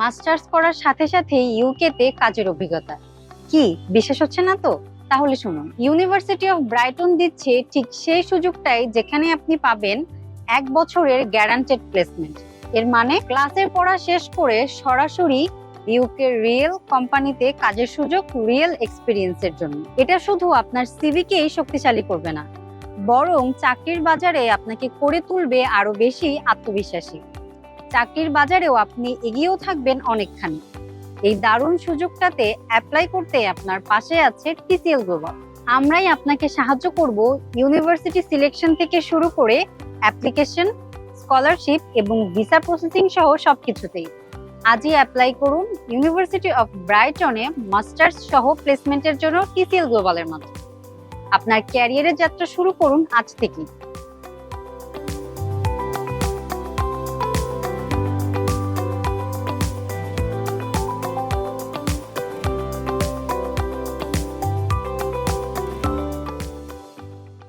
Masters করার সাথে সাথে ইউকেতে কাজের অভিজ্ঞতা। কি বিশেষ হচ্ছে না তো? তাহলে শুনুন ইউনিভার্সিটি অফ ব্রাইটন দিচ্ছে ঠিক সেই সুযোগটাই যেখানে আপনি পাবেন এক বছরের গ্যারান্টেড প্লেসমেন্ট এর মানে ক্লাসের পড়া শেষ করে সরাসরি ইউকে রিয়েল কোম্পানিতে কাজের সুযোগ রিয়েল এক্সপিরিয়েন্সের জন্য। এটা শুধু আপনার সিভিকেই শক্তিশালী করবে না, বরং চাকরির বাজারে আপনাকে করে তুলবে আরও বেশি আত্মবিশ্বাসী। চাকরির বাজারেও আপনি এগিয়েও থাকবেন অনেকখানি। এই দারুণ সুযোগটাতে অ্যাপ্লাই করতে আপনার পাশে আছে টিসিএল গ্লোবাল। আমরাই আপনাকে সাহায্য করব ইউনিভার্সিটি সিলেকশন থেকে শুরু করে অ্যাপ্লিকেশন, স্কলারশিপ এবং ভিসা প্রসেসিং সহ সবকিছুতেই। আজই অ্যাপ্লাই করুন ইউনিভার্সিটি অফ ব্রাইটনে মাস্টার্স সহ প্লেসমেন্টের জন্য টিসিএল গ্লোবালের মাধ্যমে। আপনার ক্যারিয়ারের যাত্রা শুরু করুন আজ থেকেই।